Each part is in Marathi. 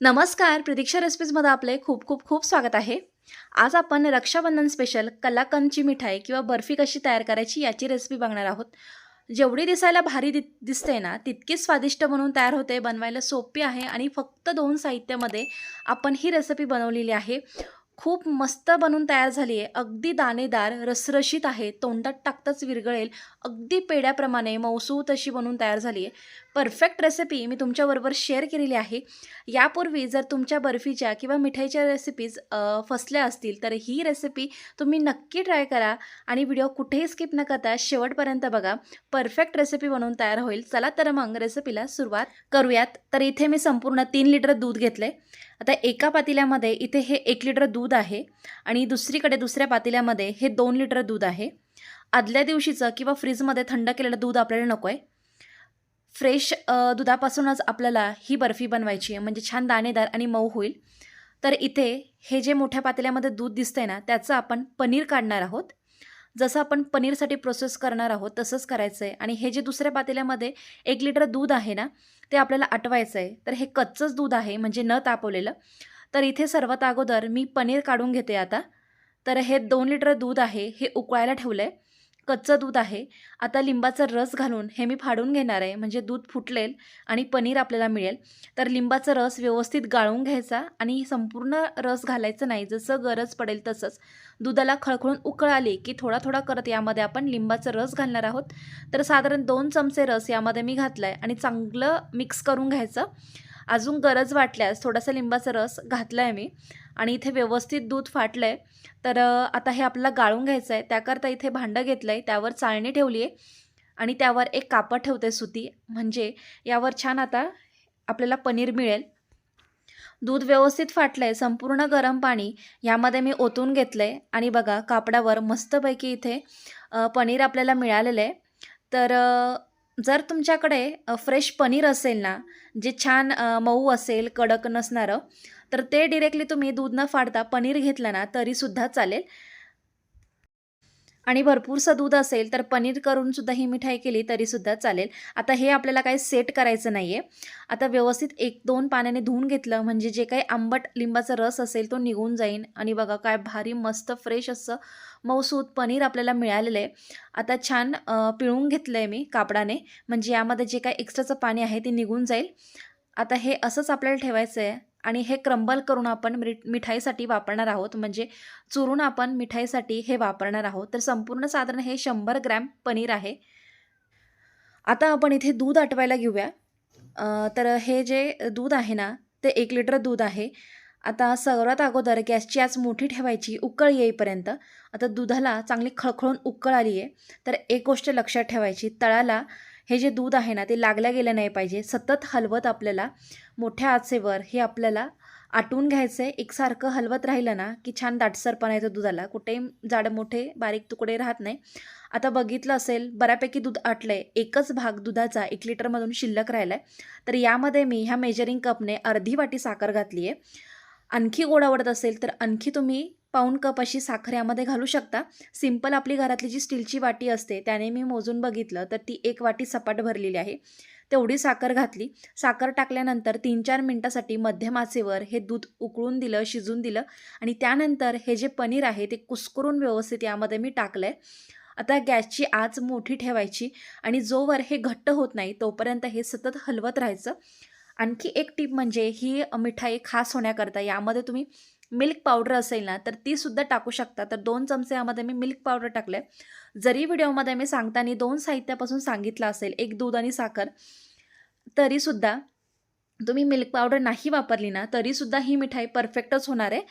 नमस्कार प्रतीक्षा रेसिपीजमध्ये आपले खूप खूप खूप स्वागत आहे. आज आपण रक्षाबंधन स्पेशल कलाकंदची मिठाई किंवा बर्फी कशी तयार करायची याची रेसिपी बघणार आहोत. जेवढी दिसायला भारी दि दिसते ना तितकीच स्वादिष्ट बनवून तयार होते बनवायला सोपी आहे आणि फक्त दोन साहित्यामध्ये आपण ही रेसिपी बनवलेली आहे. खूप मस्त बनवून तयार झाली आहे अगदी दाणेदार रसरशीत आहे. तोंडात टाकताच विरगळेल अगदी पेड्याप्रमाणे मौसू तशी बनवून तयार झाली आहे परफेक्ट रेसिपी मी तुमच्याबरोबर शेअर केलेली आहे. यापूर्वी जर तुमच्या बर्फीच्या किंवा मिठाईच्या रेसिपीज फसल्या असतील तर ही रेसिपी तुम्ही नक्की ट्राय करा आणि व्हिडिओ कुठेही स्किप न करता शेवटपर्यंत बघा. परफेक्ट रेसिपी बनवून तयार होईल. चला तर मग रेसिपीला सुरुवात करूयात. तर इथे मी संपूर्ण तीन लिटर दूध घेतलं आहे आता एका पातेल्यामध्ये इथे हे एक लिटर दूध आहे आणि दुसरीकडे दुसऱ्या पातेल्यामध्ये हे दोन लिटर दूध आहे. आदल्या दिवशीचं किंवा फ्रीजमध्ये थंड केलेलं दूध आपल्याला नको आहे फ्रेश दुधापासूनच आपल्याला ही बर्फी बनवायची आहे. म्हणजे छान दाणेदार आणि मऊ होईल. तर इथे हे जे मोठ्या पातेल्यामध्ये दूध दिसतंय ना त्याचं आपण पनीर काढणार आहोत. जसं आपण पनीरसाठी प्रोसेस करणार आहोत तसंच करायचं आहे आणि हे जे दुसऱ्या पातेल्यामध्ये एक लिटर दूध आहे ना ते आपल्याला आटवायचं आहे तर हे कच्चंच दूध आहे म्हणजे न तापवलेलं. तर इथे सर्वात अगोदर मी पनीर काढून घेते आता. तर हे दोन लिटर दूध आहे हे उकळायला ठेवलं आहे कच्चं दूध आहे. आता लिंबाचा रस घालून हे मी फाडून घेणार आहे. म्हणजे दूध फुटलेल आणि पनीर आपल्याला मिळेल. तर लिंबाचा रस व्यवस्थित गाळून घ्यायचा आणि संपूर्ण रस घालायचं नाही. जसं गरज पडेल तसंच. दुधाला खळखळून उकळ आली की थोडा थोडा करत यामध्ये आपण लिंबाचा रस घालणार आहोत. तर साधारण दोन चमचे रस यामध्ये मी घातला आहे आणि चांगलं मिक्स करून घ्यायचं. अजून गरज वाटल्यास थोडासा लिंबाचा रस घातला आहे मी. आणि इथे व्यवस्थित दूध फाटलं आहे तर आता हे आपल्याला गाळून घ्यायचं आहे त्याकरता इथे भांडं घेतलं आहे त्यावर चाळणी ठेवली आहे. आणि त्यावर एक कापड ठेवते सुती. म्हणजे यावर छान आता आपल्याला पनीर मिळेल. दूध व्यवस्थित फाटलं आहे संपूर्ण गरम पाणी यामध्ये मी ओतून घेतलं आहे आणि बघा कापडावर मस्तपैकी इथे पनीर आपल्याला मिळालेलं आहे. तर जर तुमच्याकडे फ्रेश पनीर असेल ना जे छान मऊ असेल कडक नसणारं तर ते डिरेक्टली तुम्ही दूध न फाडता पनीर घेतलं ना तरीसुद्धा चालेल. आणि भरपूरसं दूध असेल तर पनीर करून सुद्धा ही मिठाई केली तरीसुद्धा चालेल. आता हे आपल्याला काही सेट करायचं नाही आहे आता व्यवस्थित एक दोन पाण्याने धुवून घेतलं म्हणजे जे काही आंबट लिंबाचा रस असेल तो निघून जाईल आणि बघा काय भारी मस्त फ्रेश असं मऊसूद पनीर आपल्याला मिळालेलं आहे. आता छान पिळून घेतलं आहे मी कापडाने. म्हणजे यामध्ये जे काही एक्स्ट्राचं पाणी आहे ते निघून जाईल. आता हे असंच आपल्याला ठेवायचं आहे आणि हे क्रंबल करून आपण मिठाईसाठी वापरणार आहोत. म्हणजे चुरून आपण मिठाईसाठी हे वापरणार आहोत. तर संपूर्ण साधारण हे शंभर ग्रॅम पनीर आहे. आता आपण इथे दूध आटवायला घेऊया. तर हे जे दूध आहे ना ते एक लिटर दूध आहे. आता सर्वात अगोदर गॅसची आज मोठी ठेवायची उकळ येईपर्यंत. आता दुधाला चांगली खळखळून उकळ आली आहे तर एक गोष्ट लक्षात ठेवायची तळाला हे जे दूध आहे ना ते लागल्या गेलं नाही पाहिजे. सतत हलवत आपल्याला मोठ्या आचेवर हे आपल्याला आटवून घ्यायचं आहे. एकसारखं हलवत राहिलं ना की छान दाटसरपणा येतो दुधाला कुठेही जाड मोठे बारीक तुकडे राहत नाही. आता बघितलं असेल बऱ्यापैकी दूध आटलं आहे एकच भाग दुधाचा एक लिटरमधून शिल्लक राहिला आहे तर यामध्ये मी ह्या मेजरिंग कपने अर्धी वाटी साखर घातली आहे आणखी गोड आवडत असेल तर आणखी तुम्ही पाऊण कप अशी साखर यामध्ये घालू शकता. सिंपल आपली घरातली जी स्टीलची वाटी असते त्याने मी मोजून बघितलं तर ती एक वाटी सपाट भरलेली आहे. तेवढी साखर घातली. साखर टाकल्यानंतर तीन चार मिनटासाठी मध्यम आचेवर हे दूध उकळून दिलं शिजून दिलं आणि त्यानंतर हे जे पनीर आहे ते कुस्करून व्यवस्थित यामध्ये मी टाकलं आहे आता गॅसची आच मोठी ठेवायची आणि जोवर हे घट्ट होत नाही तोपर्यंत हे सतत हलवत राहायचं. आणखी एक टीप म्हणजे ही मिठाई खास होण्याकरता यामध्ये तुम्ही मिल्क पावडर असेल ना तर ती सुद्धा टाकू शकता. तर दोन चमचे यामध्ये मी मिल्क पावडर टाकले जरी व्हिडिओमध्ये मी सांगताना दोन साहित्यापासून सांगितलं असेल एक दूध आणि साखर तरीसुद्धा तुम्ही मिल्क पावडर नाही वापरली ना तरीसुद्धा ही मिठाई परफेक्टच होणार आहे.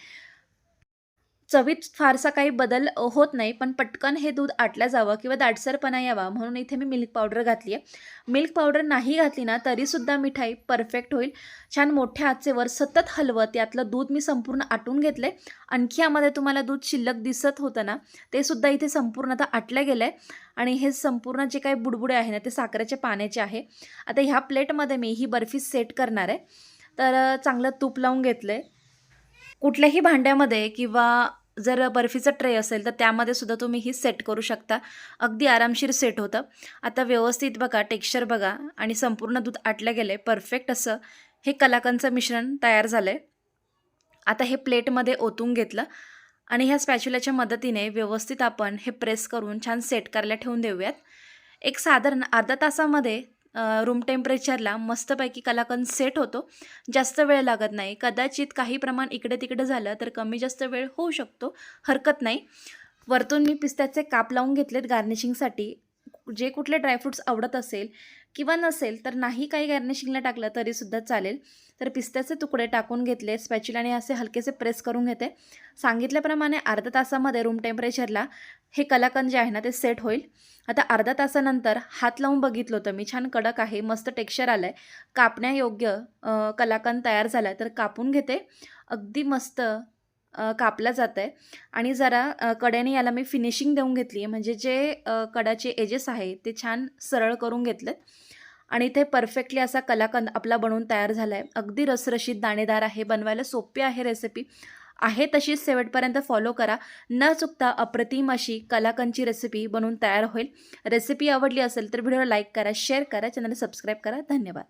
चवीत फारसा काही बदल होत नाही पण पटकन हे दूध आटलं जावं किंवा दाटसरपणा यावा म्हणून इथे मी मिल्क पावडर घातली आहे मिल्क पावडर नाही घातली ना तरीसुद्धा मिठाई परफेक्ट होईल. छान मोठ्या आचेवर सतत हलवत यातलं दूध मी संपूर्ण आटून घेतलं आहे आणखी यामध्ये तुम्हाला दूध शिल्लक दिसत होतं ना ते सुद्धा इथे संपूर्ण आता आटलं गेलं आहे आणि हे संपूर्ण जे काही बुडबुडे आहे ना ते साखरेच्या पाण्याचे आहे. आता ह्या प्लेटमध्ये मी ही बर्फी सेट करणार आहे. तर चांगलं तूप लावून घेतलं आहे कुठल्याही भांड्यामध्ये किंवा जर बर्फीचं ट्रे असेल तर त्यामध्ये सुद्धा तुम्ही ही सेट करू शकता. अगदी आरामशीर सेट होतं. आता व्यवस्थित बघा टेक्स्चर बघा आणि संपूर्ण दूध आटलं गेलं आहे परफेक्ट असं हे कलाकंदचं मिश्रण तयार झालं आहे आता हे प्लेटमध्ये ओतून घेतलं आणि ह्या स्पॅच्युलाच्या मदतीने व्यवस्थित आपण हे प्रेस करून छान सेट करायला ठेवून देऊयात. एक साधारण अर्धा तासामध्ये रूम टेम्परेचरला मस्तपैकी कलाकंद सेट होतो. जास्त वेळ लागत नाही. कदाचित काही प्रमाण इकडे तिकडे झालं तर कमी जास्त वेळ होऊ शकतो. हरकत नाही. वरतून मी पिस्त्याचे काप लावून घेतलेत गार्निशिंगसाठी जे कुठले ड्रायफ्रूट्स आवडत असेल किंवा नसेल तर नाही काही गार्निशिंगला टाकलं तरीसुद्धा चालेल. तर पिस्त्याचे तुकडे टाकून घेतले स्पॅच्युलाने असे हलकेसे प्रेस करून घेते. सांगितल्याप्रमाणे अर्धा तासामध्ये रूम टेम्परेचरला हे कलाकंद जे आहे ना ते सेट होईल. आता अर्धा तासानंतर हात लावून बघितलं होतं मी छान कडक आहे मस्त टेक्स्चर आलं आहे कापण्यायोग्य कलाकंद तयार झाला आहे तर कापून घेते. अगदी मस्त कापला जात आहे आणि जरा कड्याने याला मी फिनिशिंग देऊन घेतली आहे म्हणजे जे कडाचे एजेस आहे ते छान सरळ करून घेतलेत. आणि ते परफेक्टली असा कलाकंद आपला बनवून तयार झाला आहे अगदी रसरशीत दाणेदार आहे बनवायला सोपी आहे रेसिपी आहे तशीच शेवटपर्यंत फॉलो करा. न चुकता अप्रतिम अशी कलाकंदची रेसिपी बनवून तयार होईल. रेसिपी आवडली असेल तर व्हिडिओला लाईक करा शेअर करा चॅनलला सबस्क्राईब करा. धन्यवाद.